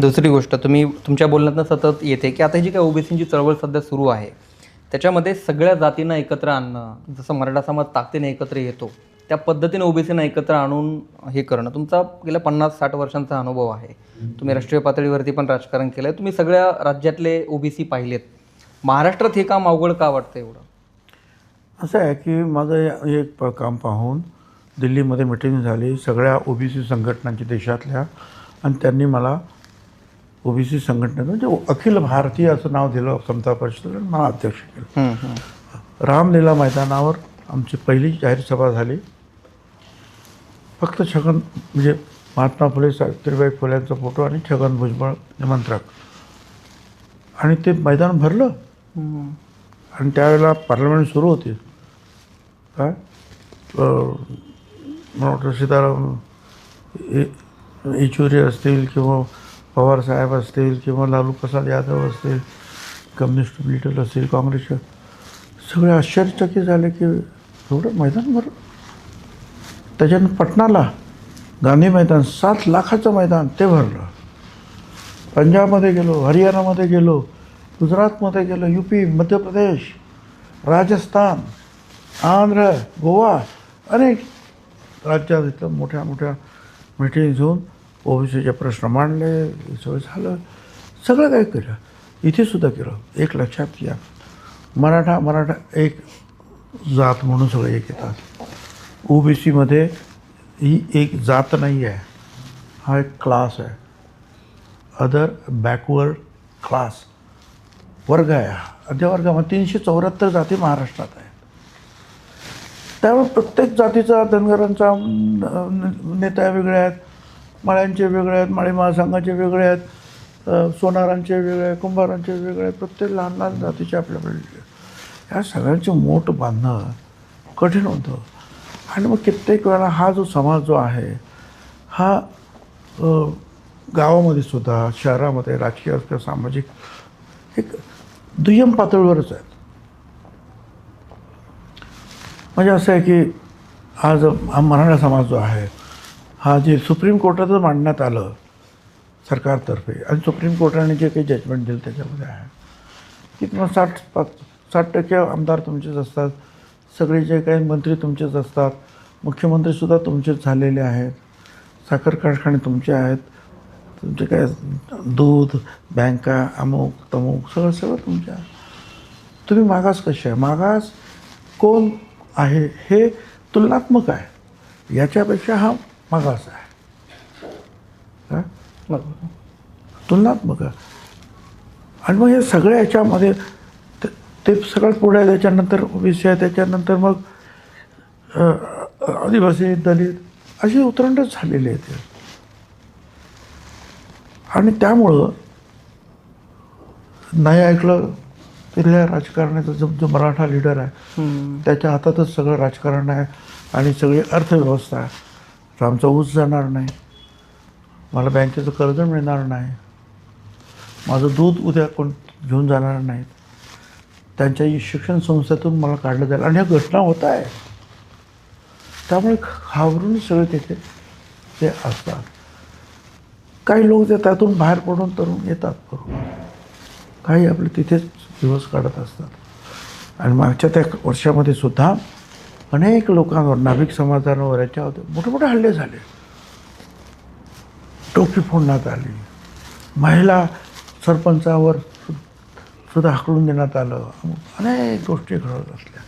दुसरी गोष्ट तुम्ही तुमच्या बोलण्यातनं सतत येते की आता ही जी काय ओबीसीची चळवळ सध्या सुरू आहे त्याच्यामध्ये सगळ्या जातींना एकत्र आणणं जसं मराठा समाज ताकदीने एकत्र येतो त्या पद्धतीने ओबीसीना एकत्र आणून हे करणं तुमचा गेल्या पन्नास साठ वर्षांचा अनुभव आहे. तुम्ही राष्ट्रीय पातळीवरती पण राजकारण केलं आहे तुम्ही सगळ्या राज्यातले ओबीसी पाहिलेत. महाराष्ट्रात हे काम अवघड का वाटतं एवढं? असं आहे की माझं एक काम पाहून दिल्लीमध्ये मिटिंग झाली सगळ्या ओबीसी संघटनांची देशातल्या आणि त्यांनी मला ओबीसी संघटनेचं म्हणजे अखिल भारतीय असं नाव दिलं समता परिषद आणि मला अध्यक्ष केलं. रामलीला मैदानावर आमची पहिली जाहीर सभा झाली. फक्त छगन म्हणजे महात्मा फुले सावित्रीबाई फुल्यांचा फोटो आणि छगन भुजबळ निमंत्रक. आणि ते मैदान भरलं. आणि त्यावेळेला पार्लमेंट सुरू होती. काय वाटतं सीताराम येचुरी असतील किंवा पवार साहेब असतील किंवा लालू प्रसाद यादव असतील कम्युनिस्ट लीडर असतील काँग्रेसचे सगळे आश्चर्यचकित झाले की एवढं मैदान भर. त्याच्यानं पटणाला गांधी मैदान सात लाखाचं मैदान ते भरलं. पंजाबमध्ये गेलो हरियाणामध्ये गेलो गुजरातमध्ये गेलो यू पी मध्य प्रदेश राजस्थान आंध्र गोवा अनेक राज्यात इथं मोठ्या मोठ्या मिटिंग घेऊन ओबीसीचे प्रश्न मांडले सगळं झालं. सगळं काही केलं. इथे सुद्धा केलं. एक लक्षात घ्या. मराठा मराठा एक जात म्हणून सगळे एक येतात. ओबीसीमध्ये ही एक जात नाही आहे. हा एक क्लास आहे. अदर बॅकवर्ड क्लास वर्ग आहे हा. वर्गामध्ये तीनशे चौऱ्याहत्तर जाती महाराष्ट्रात आहेत. त्यामुळे प्रत्येक जातीचा धनगरांचा नेत्या नेता आहेत. माळ्यांचे वेगळे आहेत माळी महासंघाचे वेगळे आहेत सोनारांचे वेगळे आहेत कुंभारांचे वेगळे आहेत प्रत्येक लहान लहान जातीचे आपल्याकडे ह्या सगळ्यांचे मोठ बांधणं कठीण होतं. आणि मग कित्येक वेळा हा जो समाज जो आहे हा गावामध्ये सुद्धा शहरामध्ये राजकीय किंवा सामाजिक एक दुय्यम पातळीवरच आहेत. म्हणजे असं आहे की आज हा मराठा समाज जो आहे हा जे सुप्रीम कोर्टाचं मांडण्यात आलं सरकारतर्फे आणि सुप्रीम कोर्टाने जे काही जजमेंट दिलं त्याच्यामध्ये आहे. की तुम्हाला साठ पाच साठ टक्के आमदार तुमचेच असतात सगळे जे काही मंत्री तुमचेच असतात मुख्यमंत्रीसुद्धा तुमचेच झालेले आहेत साखर कारखाने तुमचे आहेत तुमचे काय दूध बँका अमुक तमुक सगळं सगळं तुमच्या. तुम्ही मागास कसे आहे? मागास कोण आहे? हे तुलनात्मक आहे. याच्यापेक्षा हा मागास आहे. काय बरोबर तुलनात्मक आणि मग हे सगळ्या याच्यामध्ये ते ते सगळ्यात पुढे आहे त्याच्यानंतर आहे त्याच्यानंतर मग आदिवासी दलित अशी उतरंडच झालेली आहे ते आणि त्यामुळं नाही ऐकलं तिथल्या राजकारणाचा जो जो मराठा लिडर आहे त्याच्या हातातच सगळं राजकारण आहे आणि सगळी अर्थव्यवस्था आहे. तर आमचा ऊस जाणार नाही. मला बँकेचं कर्ज मिळणार नाही. माझं दूध उद्या कोण घेऊन जाणार नाहीत. त्यांच्या शिक्षण संस्थेतून मला काढलं जाईल. आणि ह्या घटना होत आहे त्यामुळे घाबरून सगळे तिथे ते असतात. काही लोक ते त्यातून बाहेर पडून तरुण येतात बरोबर काही आपले तिथेच दिवस काढत असतात. आणि मागच्या त्या वर्षामध्ये सुद्धा अनेक लोकांवर नाभिक समाजांवर याच्यावर मोठे मोठे हल्ले झाले. टोपी फोडण्यात आली. महिला सरपंचावर सुद्धा हाकलून देण्यात आलं. अनेक गोष्टी घडत असल्या.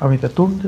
आम्ही त्यातून